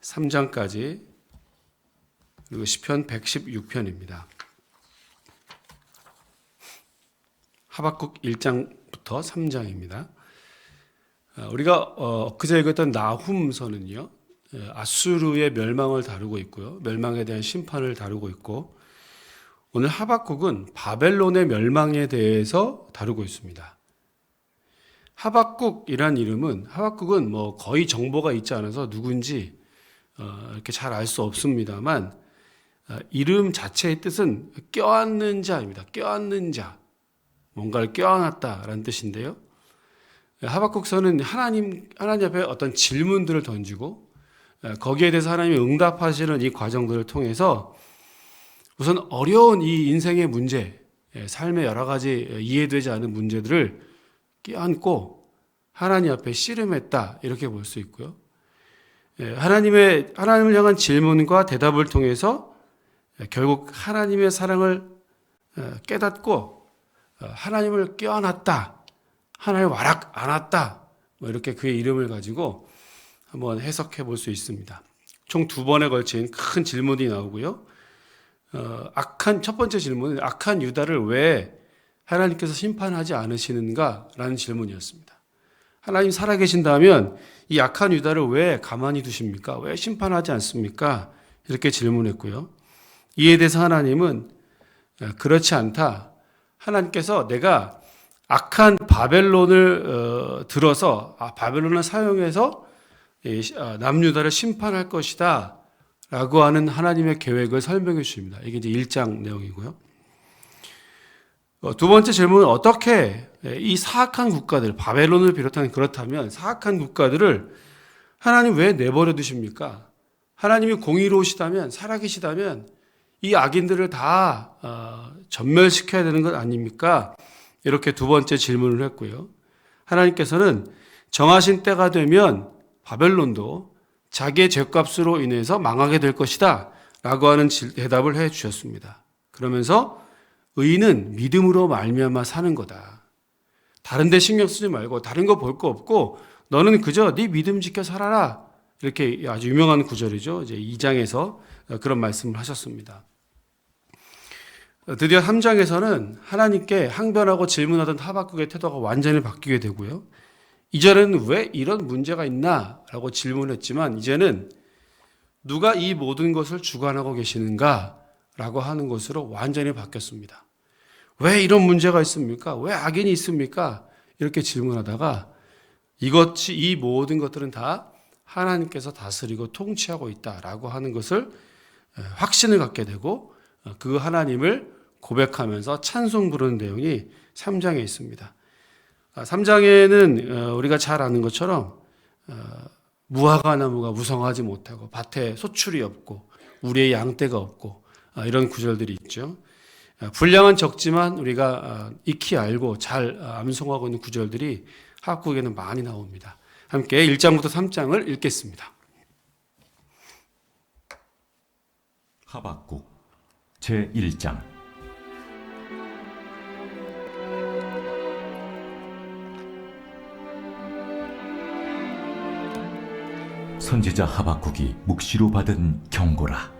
3장까지 그리고 시편 116편입니다. 하박국 1장부터 3장입니다. 아, 우리가 어, 그제 읽었던 나훔서는요. 예, 아수르의 멸망을 다루고 있고요. 멸망에 대한 심판을 다루고 있고 오늘 하박국은 바벨론의 멸망에 대해서 다루고 있습니다. 하박국이란 이름은 하박국은 뭐 거의 정보가 있지 않아서 누군지 어, 이렇게 잘 알 수 없습니다만 어, 이름 자체의 뜻은 껴안는 자입니다. 껴안는 자, 뭔가를 껴안았다라는 뜻인데요. 하박국서는 하나님 하나님 앞에 어떤 질문들을 던지고 에, 거기에 대해서 하나님이 응답하시는 이 과정들을 통해서 우선 어려운 이 인생의 문제, 예, 삶의 여러 가지 이해되지 않은 문제들을 껴안고 하나님 앞에 씨름했다 이렇게 볼 수 있고요. 예, 하나님의 하나님을 향한 질문과 대답을 통해서 예, 결국 하나님의 사랑을 어, 깨닫고 어, 하나님을 껴안았다, 하나님 와락 안았다, 뭐 이렇게 그의 이름을 가지고 한번 해석해 볼 수 있습니다. 총 두 번에 걸친 큰 질문이 나오고요. 어, 악한 첫 번째 질문은 악한 유다를 왜 하나님께서 심판하지 않으시는가라는 질문이었습니다. 하나님 살아계신다면 이 악한 유다를 왜 가만히 두십니까? 왜 심판하지 않습니까? 이렇게 질문했고요. 이에 대해서 하나님은 어, 그렇지 않다. 하나님께서 내가 악한 바벨론을 어, 들어서 아, 바벨론을 사용해서 이, 아, 남유다를 심판할 것이다. 라고 하는 하나님의 계획을 설명해 주십니다. 이게 이제 1장 내용이고요. 어, 두 번째 질문은 어떻게 이 사악한 국가들, 바벨론을 비롯한 그렇다면 사악한 국가들을 하나님 왜 내버려 두십니까? 하나님이 공의로우시다면, 살아계시다면 이 악인들을 다 어, 전멸시켜야 되는 것 아닙니까? 이렇게 두 번째 질문을 했고요. 하나님께서는 정하신 때가 되면 바벨론도 자기의 죄값으로 인해서 망하게 될 것이다. 라고 하는 대답을 해 주셨습니다. 그러면서 의인은 믿음으로 말미암아 사는 거다. 다른 데 신경 쓰지 말고 다른 거 볼 거 없고 너는 그저 네 믿음 지켜 살아라. 이렇게 아주 유명한 구절이죠. 이제 2장에서 그런 말씀을 하셨습니다. 드디어 3장에서는 하나님께 항변하고 질문하던 하박국의 태도가 완전히 바뀌게 되고요. 이전에는 왜 이런 문제가 있나? 라고 질문했지만 이제는 누가 이 모든 것을 주관하고 계시는가? 라고 하는 것으로 완전히 바뀌었습니다. 왜 이런 문제가 있습니까? 왜 악인이 있습니까? 이렇게 질문하다가 이것이, 이 모든 것들은 다 하나님께서 다스리고 통치하고 있다라고 하는 것을 확신을 갖게 되고 그 하나님을 고백하면서 찬송 부르는 내용이 3장에 있습니다. 3장에는 아, 어, 우리가 잘 아는 것처럼 어, 무화과 나무가 무성하지 못하고 밭에 소출이 없고 우리의 양떼가 없고 아, 이런 구절들이 있죠. 아, 분량은 적지만 우리가 익히 알고 잘 암송하고 있는 구절들이 학국에는 많이 나옵니다. 함께 1장부터 3장을 읽겠습니다. 하박국 제 1장 선지자 하박국이 묵시로 받은 경고라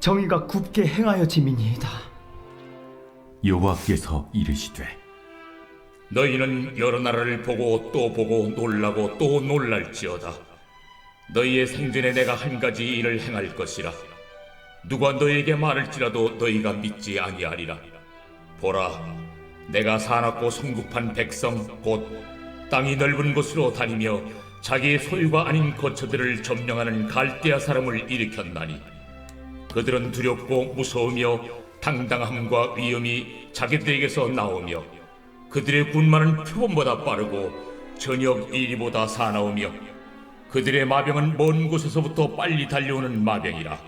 정의가 굽게 행하여짐이니이다. 여호와께서 이르시되 너희는 여러 나라를 보고 또 보고 놀라고 또 놀랄지어다. 너희의 생전에 내가 한 가지 일을 행할 것이라. 누가 너희에게 말할지라도 너희가 믿지 아니하리라. 보라, 내가 사납고 성급한 백성 곧 땅이 넓은 곳으로 다니며 자기의 소유가 아닌 거처들을 점령하는 갈대아 사람을 일으켰나니 그들은 두렵고 무서우며 당당함과 위엄이 자기들에게서 나오며 그들의 군마는 표범보다 빠르고 저녁 이리보다 사나우며 그들의 마병은 먼 곳에서부터 빨리 달려오는 마병이라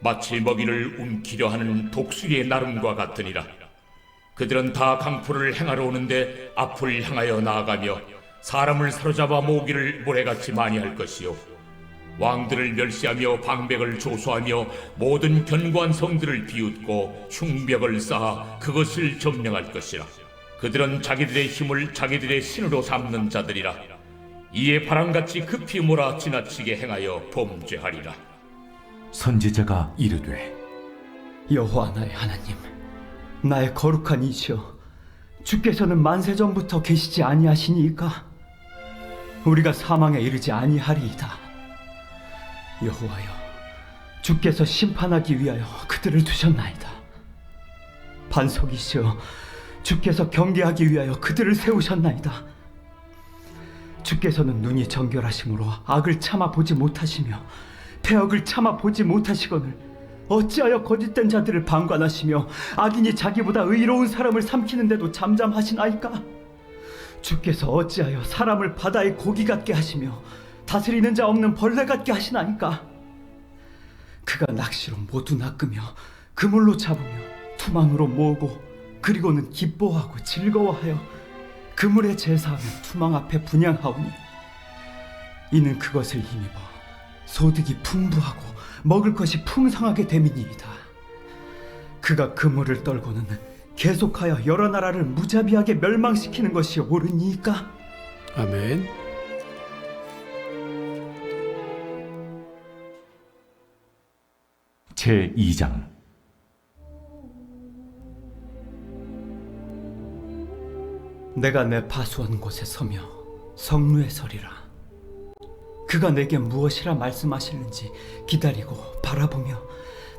마치 먹이를 움키려 하는 독수리의 나름과 같으니라. 그들은 다 강포를 행하러 오는데 앞을 향하여 나아가며 사람을 사로잡아 모으기를 모래같이 많이 할 것이요 왕들을 멸시하며 방백을 조소하며 모든 견고한 성들을 비웃고 흉벽을 쌓아 그것을 점령할 것이라. 그들은 자기들의 힘을 자기들의 신으로 삼는 자들이라. 이에 바람같이 급히 몰아 지나치게 행하여 범죄하리라. 선지자가 이르되 여호와 나의 하나님, 나의 거룩한 이시여, 주께서는 만세 전부터 계시지 아니하시니까? 우리가 사망에 이르지 아니하리이다. 여호와여, 주께서 심판하기 위하여 그들을 두셨나이다. 반석이시여, 주께서 경계하기 위하여 그들을 세우셨나이다. 주께서는 눈이 정결하심으로 악을 참아 보지 못하시며 폐역을 참아 보지 못하시거늘 어찌하여 거짓된 자들을 방관하시며 악인이 자기보다 의로운 사람을 삼키는데도 잠잠하시나이까? 주께서 어찌하여 사람을 바다의 고기 같게 하시며 다스리는 자 없는 벌레 같게 하시나이까? 그가 낚시로 모두 낚으며 그물로 잡으며 투망으로 모으고 그리고는 기뻐하고 즐거워하여 그물에 제사하며 투망 앞에 분양하오니 이는 그것을 힘입어 소득이 풍부하고 먹을 것이 풍성하게 됨이니이다. 그가 그물을 떨고는 계속하여 여러 나라를 무자비하게 멸망시키는 것이 옳으니까 아멘. 제 2장 내가 내 파수한 곳에 서며 성루에 서리라. 그가 내게 무엇이라 말씀하실는지 기다리고 바라보며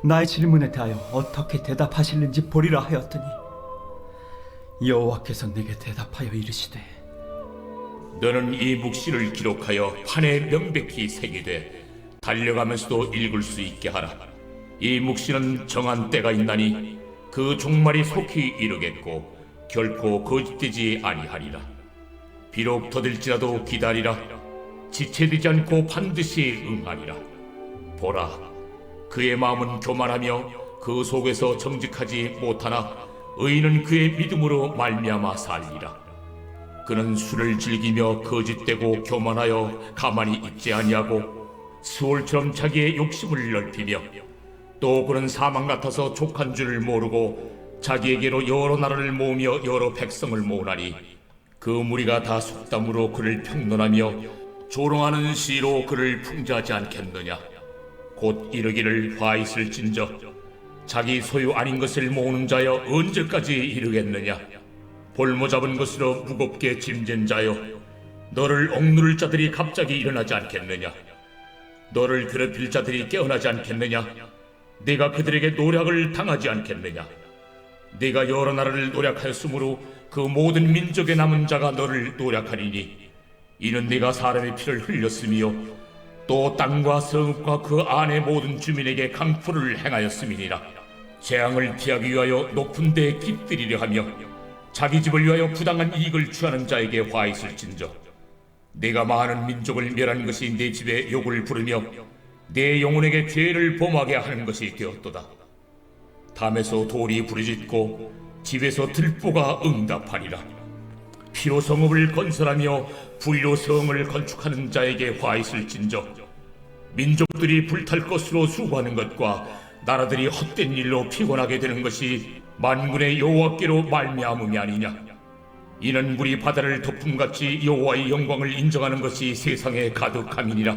나의 질문에 대하여 어떻게 대답하실는지 보리라 하였더니 여호와께서 내게 대답하여 이르시되 너는 이 묵시를 기록하여 판에 명백히 새기되 달려가면서도 읽을 수 있게 하라. 이 묵시는 정한 때가 있나니 그 종말이 속히 이르겠고 결코 거짓되지 아니하리라. 비록 더딜지라도 기다리라. 지체되지 않고 반드시 응하리라. 보라, 그의 마음은 교만하며 그 속에서 정직하지 못하나 의인은 그의 믿음으로 말미암아 살리라. 그는 술을 즐기며 거짓되고 교만하여 가만히 있지 아니하고 수월처럼 자기의 욕심을 넓히며 또 그는 사망 같아서 족한 줄을 모르고 자기에게로 여러 나라를 모으며 여러 백성을 모으나니 그 무리가 다 속담으로 그를 평론하며 조롱하는 시로 그를 풍자하지 않겠느냐? 곧 이르기를 화 있을진저 자기 소유 아닌 것을 모으는 자여 언제까지 이르겠느냐? 볼모 잡은 것으로 무겁게 짐진 자여 너를 억누를 자들이 갑자기 일어나지 않겠느냐? 너를 괴롭힐 자들이 깨어나지 않겠느냐 네가 그들에게 노략을 당하지 않겠느냐? 네가 여러 나라를 노략하였으므로 그 모든 민족의 남은 자가 너를 노략하리니 이는 네가 사람의 피를 흘렸으며 또 땅과 성읍과 그 안의 모든 주민에게 강포를 행하였음이니라. 재앙을 피하기 위하여 높은 데에 깃들이려 하며 자기 집을 위하여 부당한 이익을 취하는 자에게 화 있을진저. 내가 많은 민족을 멸하는 것이 내 집에 욕을 부르며 내 영혼에게 죄를 범하게 하는 것이 되었도다. 담에서 돌이 부르짖고 집에서 들보가 응답하리라. 피로 성읍을 건설하며 불로 성을 건축하는 자에게 화 있을진저 민족들이 불탈 것으로 수고하는 것과 나라들이 헛된 일로 피곤하게 되는 것이 만군의 여호와께로 말미암음이 아니냐. 이는 물이 바다를 덮음같이 여호와의 영광을 인정하는 것이 세상에 가득함이니라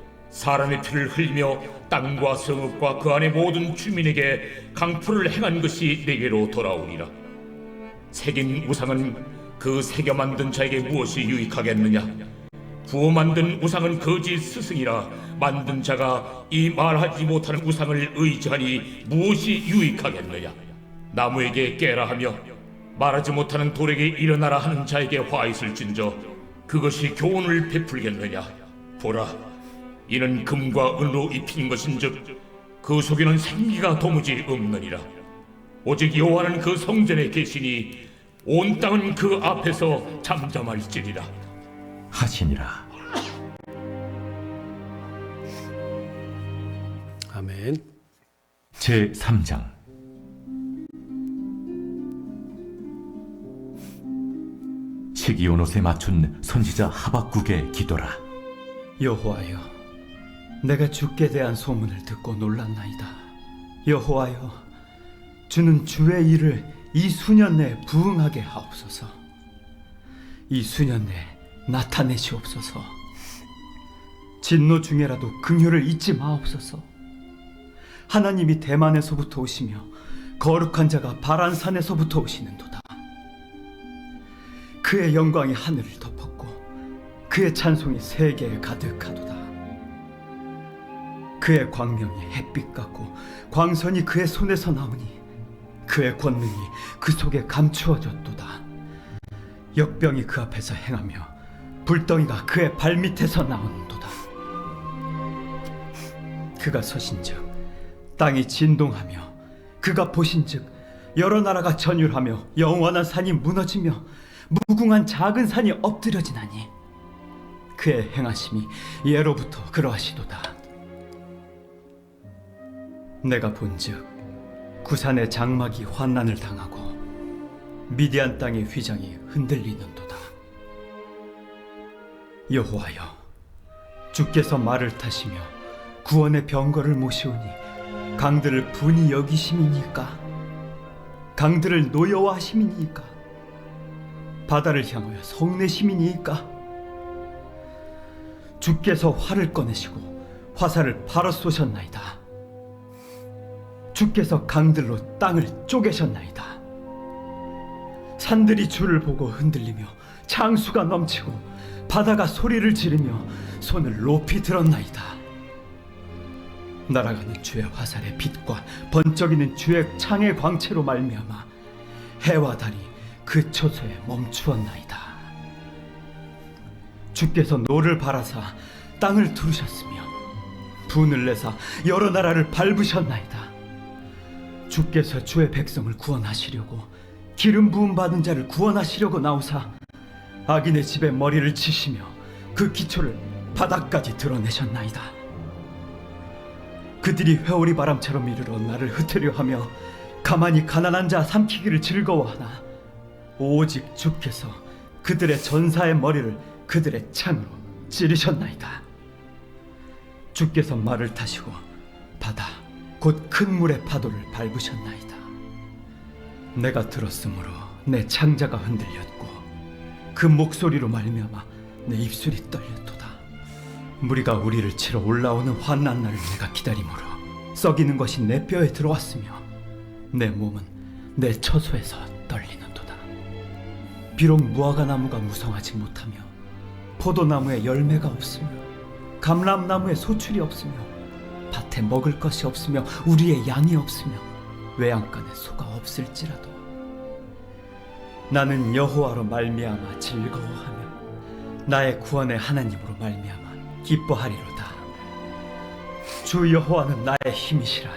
사람의 피를 흘리며 땅과 성읍과 그 안의 모든 주민에게 강포를 행한 것이 내게로 돌아오리라 새긴 우상은 그 새겨 만든 자에게 무엇이 유익하겠느냐 부어 만든 우상은 거짓 스승이라 만든 자가 이 말하지 못하는 우상을 의지하니 무엇이 유익하겠느냐? 나무에게 깨라 하며 말하지 못하는 돌에게 일어나라 하는 자에게 화 있을진저 그것이 교훈을 베풀겠느냐? 보라, 이는 금과 은으로 입힌 것인즉 그 속에는 생기가 도무지 없느니라. 오직 여호와는 그 성전에 계시니 온 땅은 그 앞에서 잠잠할지니라. 하시니라. 아멘. 제 3장 시기온 옷에 맞춘 선지자 하박국의 기도라. 여호와여, 내가 주께 대한 소문을 듣고 놀랐나이다. 여호와여, 주는 주의 일을 이 수년 내에 부응하게 하옵소서. 이 수년 내에 나타내시옵소서. 진노 중에라도 긍휼을 잊지 마옵소서. 하나님이 대만에서부터 오시며 거룩한 자가 바란 산에서부터 오시는도다. 그의 영광이 하늘을 덮었고 그의 찬송이 세계에 가득하도다. 그의 광명이 햇빛 같고 광선이 그의 손에서 나오니 그의 권능이 그 속에 감추어졌도다. 역병이 그 앞에서 행하며 불덩이가 그의 발밑에서 나오는도다. 그가 서신즉 땅이 진동하며 그가 보신즉 여러 나라가 전율하며 영원한 산이 무너지며 무궁한 작은 산이 엎드려지나니 그의 행하심이 예로부터 그러하시도다. 내가 본즉 구산의 장막이 환난을 당하고 미디안 땅의 휘장이 흔들리는도다. 여호와여, 주께서 말을 타시며 구원의 병거를 모시오니 강들을 분이 여기심이니까 강들을 노여워하심이니까 바다를 향하여 성내심이니까 주께서 활을 꺼내시고 화살을 바로 쏘셨나이다. 주께서 강들로 땅을 쪼개셨나이다. 산들이 주를 보고 흔들리며 창수가 넘치고 바다가 소리를 지르며 손을 높이 들었나이다. 날아가는 주의 화살의 빛과 번쩍이는 주의 창의 광채로 말미암아 해와 달이 그 처소에 멈추었나이다. 주께서 노를 바라사 땅을 두르셨으며 분을 내사 여러 나라를 밟으셨나이다. 주께서 주의 백성을 구원하시려고 기름 부음 받은 자를 구원하시려고 나오사 악인의 집에 머리를 치시며 그 기초를 바닥까지 드러내셨나이다. 그들이 회오리 바람처럼 이르러 나를 흩으려 하며 가만히 가난한 자 삼키기를 즐거워하나 오직 주께서 그들의 전사의 머리를 그들의 창으로 찌르셨나이다. 주께서 말을 타시고 바다 곧 큰 물의 파도를 밟으셨나이다. 내가 들었으므로 내 창자가 흔들렸고 그 목소리로 말미암아 내 입술이 떨렸도다. 무리가 우리를 치러 올라오는 환난 날을 내가 기다림으로 썩이는 것이 내 뼈에 들어왔으며 내 몸은 내 처소에서 떨리는도다. 비록 무화과 나무가 무성하지 못하며 포도나무에 열매가 없으며 감람나무에 소출이 없으며 밭에 먹을 것이 없으며 우리의 양이 없으며 외양간에 소가 없을지라도 나는 여호와로 말미암아 즐거워하며 나의 구원의 하나님으로 말미암아 기뻐하리로다. 주 여호와는 나의 힘이시라.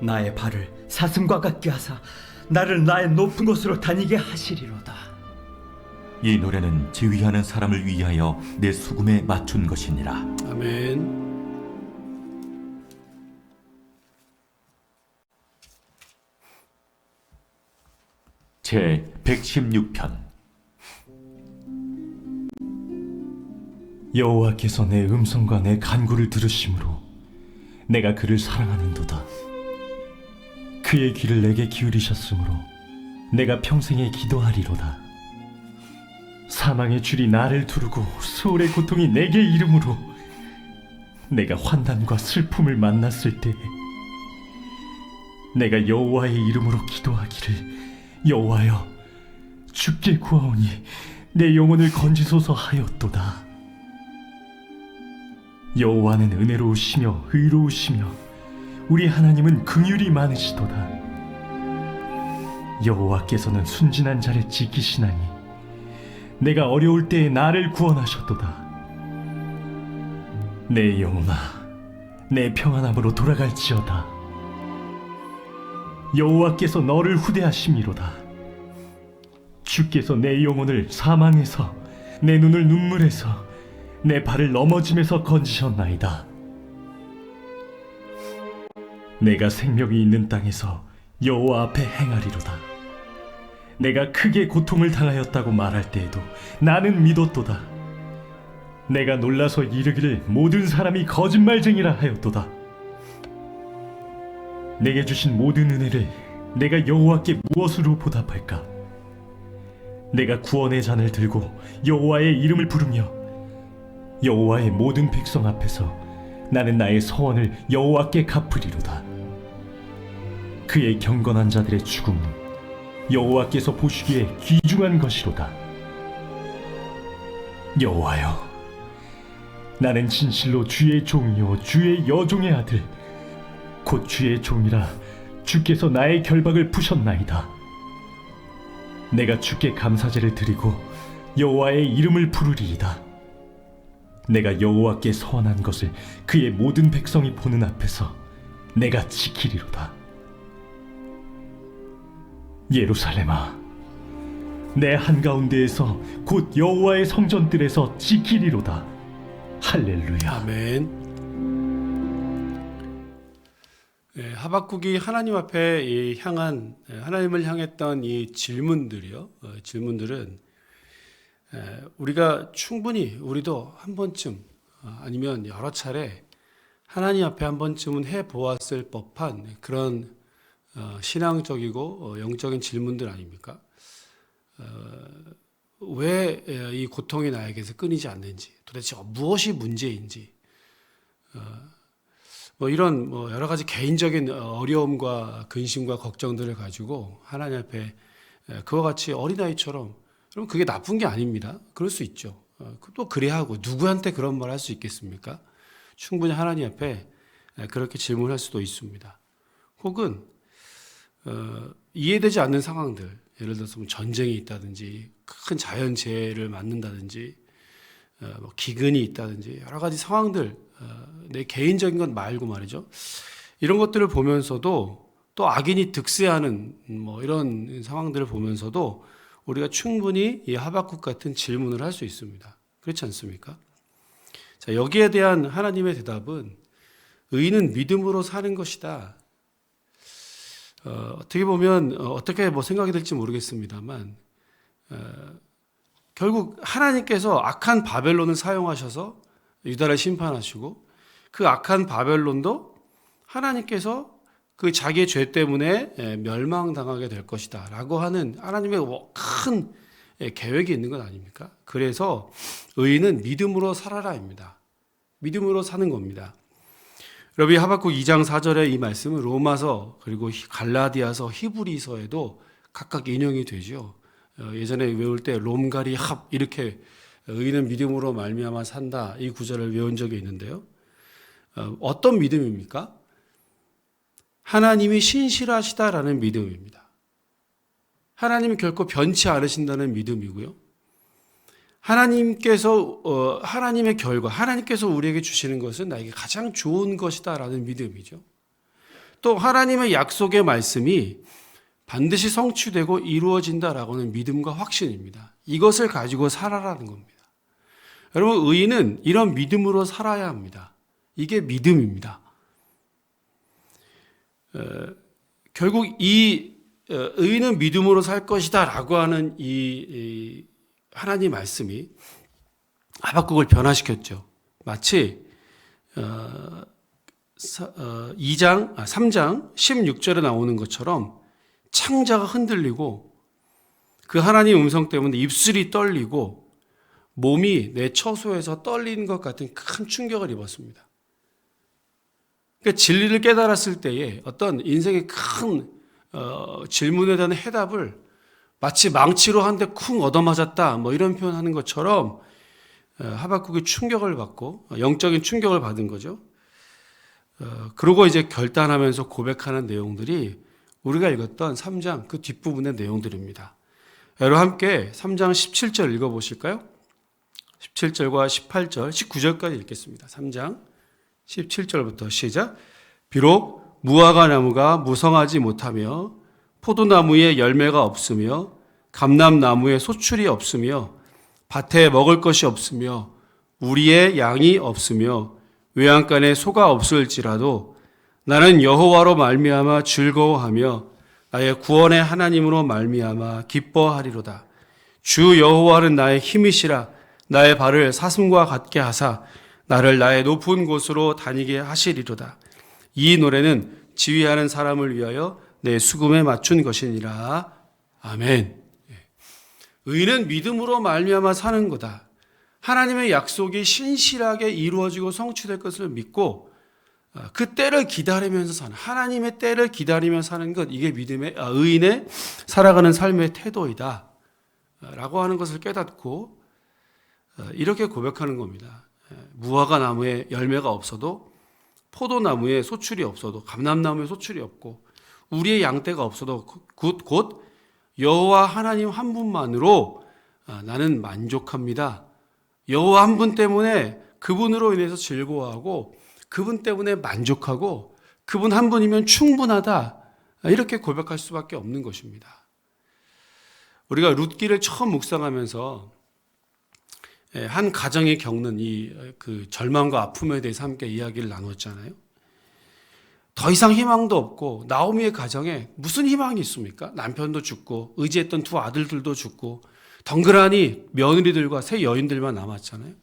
나의 발을 사슴과 같게 하사 나를 나의 높은 곳으로 다니게 하시리로다. 이 노래는 지휘하는 사람을 위하여 내 수금에 맞춘 것이니라. 아멘. 제 116편 여호와께서 내 음성과 내 간구를 들으심으로 내가 그를 사랑하는도다. 그의 귀를 내게 기울이셨으므로 내가 평생에 기도하리로다. 사망의 줄이 나를 두르고 수월의 고통이 내게 이름으로 내가 환난과 슬픔을 만났을 때에 내가 여호와의 이름으로 기도하기를 여호와여 주께 구하오니 내 영혼을 건지소서 하였도다. 여호와는 은혜로우시며 의로우시며 우리 하나님은 긍휼이 많으시도다. 여호와께서는 순진한 자를 지키시나니 내가 어려울 때에 나를 구원하셨도다. 내 영혼아, 내 평안함으로 돌아갈지어다. 여호와께서 너를 후대하심이로다. 주께서 내 영혼을 사망에서 내 눈을 눈물에서 내 발을 넘어짐에서 건지셨나이다. 내가 생명이 있는 땅에서 여호와 앞에 행하리로다. 내가 크게 고통을 당하였다고 말할 때에도 나는 믿었도다. 내가 놀라서 이르기를 모든 사람이 거짓말쟁이라 하였도다. 내게 주신 모든 은혜를 내가 여호와께 무엇으로 보답할까? 내가 구원의 잔을 들고 여호와의 이름을 부르며 여호와의 모든 백성 앞에서 나는 나의 서원을 여호와께 갚으리로다. 그의 경건한 자들의 죽음은 여호와께서 보시기에 귀중한 것이로다. 여호와여, 나는 진실로 주의 종이요 주의 여종의 아들, 곧 주의 종이라 주께서 나의 결박을 푸셨나이다. 내가 주께 감사제를 드리고 여호와의 이름을 부르리이다. 내가 여호와께 서원한 것을 그의 모든 백성이 보는 앞에서 내가 지키리로다. 예루살렘아, 내 한가운데에서 곧 여호와의 성전들에서 지키리로다. 할렐루야. 아멘. 예, 하박국이 하나님 앞에 이 향한 예, 하나님을 향했던 이 질문들이요. 어, 질문들은 예, 우리가 충분히 우리도 한 번쯤 어, 아니면 여러 차례 하나님 앞에 한 번쯤은 해 보았을 법한 그런 어, 신앙적이고 어, 영적인 질문들 아닙니까? 왜이 고통이 나에게서 끊이지 않는지, 도대체 무엇이 문제인지, 어, 뭐 이런 뭐 여러 가지 개인적인 어려움과 근심과 걱정들을 가지고 하나님 앞에 에, 그와 같이 어린아이처럼 그럼 그게 나쁜 게 아닙니다. 그럴 수 있죠. 어, 또 그래야 하고 누구한테 그런 말 할 수 있겠습니까? 충분히 하나님 앞에 에, 그렇게 질문할 수도 있습니다. 혹은 어, 이해되지 않는 상황들, 예를 들어서 뭐 전쟁이 있다든지 큰 자연재해를 맞는다든지 어, 뭐 기근이 있다든지 여러 가지 상황들 어, 내 개인적인 건 말고 말이죠. 이런 것들을 보면서도 또 악인이 득세하는 뭐 이런 상황들을 보면서도 우리가 충분히 이 하박국 같은 질문을 할 수 있습니다. 그렇지 않습니까? 자, 여기에 대한 하나님의 대답은 의인은 믿음으로 사는 것이다. 어, 어떻게 보면 어, 어떻게 뭐 생각이 될지 모르겠습니다만 어, 결국 하나님께서 악한 바벨론을 사용하셔서 유다를 심판하시고 그 악한 바벨론도 하나님께서 그 자기의 죄 때문에 예, 멸망당하게 될 것이다 라고 하는 하나님의 뭐큰 예, 계획이 있는 것 아닙니까? 그래서 의인은 믿음으로 살아라입니다. 믿음으로 사는 겁니다. 여러분 하박국 2장 4절의 이 말씀은 로마서 그리고 갈라디아서 히브리서에도 각각 인용이 되죠. 어, 예전에 외울 때 롬가리 합 이렇게 의인은 믿음으로 말미암아 산다 이 구절을 외운 적이 있는데요. 어, 어떤 믿음입니까? 하나님이 신실하시다라는 믿음입니다. 하나님이 결코 변치 않으신다는 믿음이고요. 하나님께서 어, 하나님의 결과, 하나님께서 우리에게 주시는 것은 나에게 가장 좋은 것이다라는 믿음이죠. 또 하나님의 약속의 말씀이 반드시 성취되고 이루어진다라고 하는 믿음과 확신입니다. 이것을 가지고 살아라는 겁니다. 여러분, 의인은 이런 믿음으로 살아야 합니다. 이게 믿음입니다. 어, 결국 이 어, 의인은 믿음으로 살 것이다 라고 하는 이, 이 하나님 말씀이 하박국을 변화시켰죠. 마치 어, 2장, 아, 3장 16절에 나오는 것처럼 창자가 흔들리고 그 하나님 음성 때문에 입술이 떨리고 몸이 내 처소에서 떨리는 것 같은 큰 충격을 입었습니다. 그러니까 진리를 깨달았을 때에 어떤 인생의 큰 어, 질문에 대한 해답을 마치 망치로 한 대 쿵 얻어맞았다 뭐 이런 표현하는 것처럼 어, 하박국이 충격을 받고 어, 영적인 충격을 받은 거죠. 어, 그러고 이제 결단하면서 고백하는 내용들이 우리가 읽었던 3장 그 뒷부분의 내용들입니다. 여러분 함께 3장 17절 읽어 보실까요? 17절과 18절, 19절까지 읽겠습니다. 3장 17절부터 시작. 비록 무화과 나무가 무성하지 못하며 포도나무에 열매가 없으며 감람나무에 소출이 없으며 밭에 먹을 것이 없으며 우리의 양이 없으며 외양간에 소가 없을지라도 나는 여호와로 말미암아 즐거워하며 나의 구원의 하나님으로 말미암아 기뻐하리로다. 주 여호와는 나의 힘이시라 나의 발을 사슴과 같게 하사 나를 나의 높은 곳으로 다니게 하시리로다. 이 노래는 지휘하는 사람을 위하여 내 수금에 맞춘 것이니라. 아멘. 예. 의는 믿음으로 말미암아 사는 거다. 하나님의 약속이 신실하게 이루어지고 성취될 것을 믿고 아, 그 때를 기다리면서 사는 하나님의 때를 기다리며 사는 것 이게 믿음의 아, 의인의 살아가는 삶의 태도이다. 아, 라고 하는 것을 깨닫고 아, 이렇게 고백하는 겁니다. 예, 무화과 나무에 열매가 없어도 포도나무에 소출이 없어도 감람나무에 소출이 없고 우리의 양떼가 없어도 곧, 곧 여호와 하나님 한 분만으로 아, 나는 만족합니다. 여호와 한 분 때문에 그분으로 인해서 즐거워하고 그분 때문에 만족하고 그분 한 분이면 충분하다. 아, 이렇게 고백할 수밖에 없는 것입니다. 우리가 룻기를 처음 묵상하면서 예, 한 가정이 겪는 이 그 절망과 아픔에 대해서 함께 이야기를 나눴잖아요. 더 이상 희망도 없고 나오미의 가정에 무슨 희망이 있습니까? 남편도 죽고 의지했던 두 아들들도 죽고 덩그라니 며느리들과 새 여인들만 남았잖아요.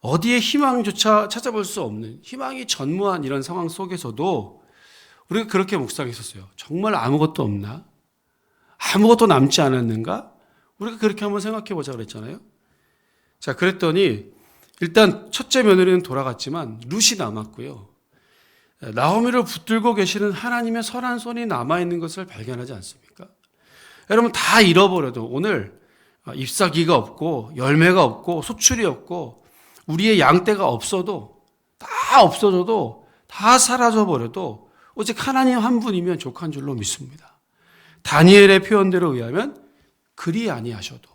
어디에 희망조차 찾아볼 수 없는 희망이 전무한 이런 상황 속에서도 우리가 그렇게 묵상했었어요. 정말 아무것도 없나? 아무것도 남지 않았는가? 우리가 그렇게 한번 생각해 보자 그랬잖아요. 자, 그랬더니 일단 첫째 며느리는 돌아갔지만 룻이 남았고요. 나오미를 붙들고 계시는 하나님의 선한 손이 남아 있는 것을 발견하지 않습니까? 여러분 다 잃어버려도 오늘 잎사귀가 없고 열매가 없고 소출이 없고 우리의 양떼가 없어도 다 없어져도 다 사라져 버려도 오직 하나님 한 분이면 족한 줄로 믿습니다. 다니엘의 표현대로 의하면 그리 아니하셔도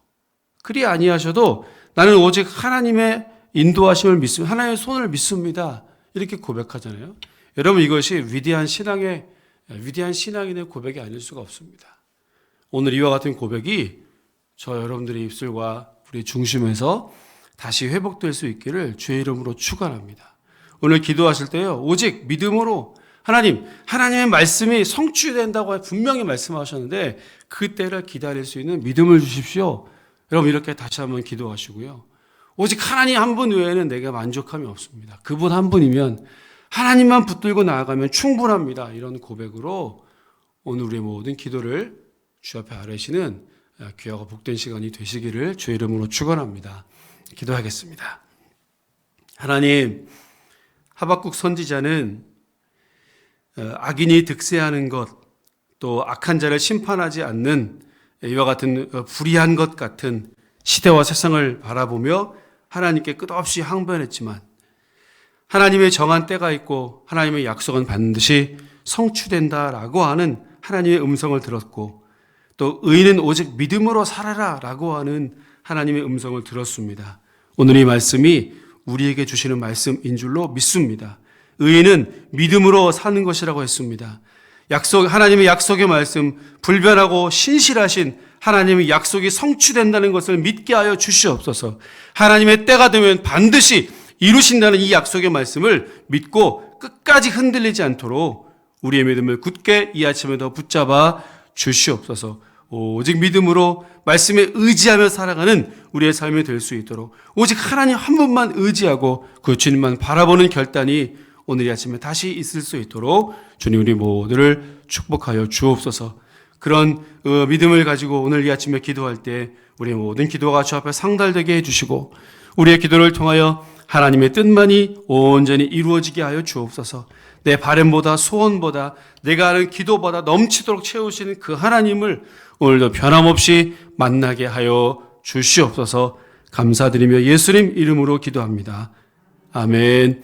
그리 아니하셔도 나는 오직 하나님의 인도하심을 믿습니다. 하나님의 손을 믿습니다. 이렇게 고백하잖아요. 여러분 이것이 위대한 신앙의 위대한 신앙인의 고백이 아닐 수가 없습니다. 오늘 이와 같은 고백이 저 여러분들의 입술과 우리 중심에서 다시 회복될 수 있기를 주의 이름으로 축원합니다. 오늘 기도하실 때요. 오직 믿음으로 하나님, 하나님의 말씀이 성취된다고 분명히 말씀하셨는데 그 때를 기다릴 수 있는 믿음을 주십시오. 여러분 이렇게 다시 한번 기도하시고요. 오직 하나님 한 분 외에는 내가 만족함이 없습니다. 그분 한 분이면 하나님만 붙들고 나아가면 충분합니다. 이런 고백으로 오늘 우리의 모든 기도를 주 앞에 아뢰시는 귀하고 복된 시간이 되시기를 주의 이름으로 축원합니다. 기도하겠습니다. 하나님, 하박국 선지자는 어, 악인이 득세하는 것, 또 악한 자를 심판하지 않는 이와 같은 어, 불의한 것 같은 시대와 세상을 바라보며 하나님께 끝없이 항변했지만 하나님의 정한 때가 있고 하나님의 약속은 반드시 성취된다라고 하는 하나님의 음성을 들었고 또 의인은 오직 믿음으로 살아라라고 하는 하나님의 음성을 들었습니다. 오늘 이 말씀이 우리에게 주시는 말씀인 줄로 믿습니다. 의인은 믿음으로 사는 것이라고 했습니다. 약속, 하나님의 약속의 말씀, 불변하고 신실하신 하나님의 약속이 성취된다는 것을 믿게 하여 주시옵소서. 하나님의 때가 되면 반드시 이루신다는 이 약속의 말씀을 믿고 끝까지 흔들리지 않도록 우리의 믿음을 굳게 이 아침에도 붙잡아 주시옵소서. 오직 믿음으로 말씀에 의지하며 살아가는 우리의 삶이 될 수 있도록 오직 하나님 한 분만 의지하고 그 주님만 바라보는 결단이 오늘 이 아침에 다시 있을 수 있도록 주님 우리 모두를 축복하여 주옵소서. 그런 어, 믿음을 가지고 오늘 이 아침에 기도할 때 우리의 모든 기도가 주 앞에 상달되게 해주시고 우리의 기도를 통하여 하나님의 뜻만이 온전히 이루어지게 하여 주옵소서. 내 바램보다 소원보다 내가 하는 기도보다 넘치도록 채우시는 그 하나님을 오늘도 변함없이 만나게 하여 주시옵소서. 감사드리며 예수님 이름으로 기도합니다. 아멘.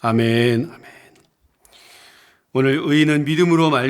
아멘. 아멘. 오늘 의인은 믿음으로 말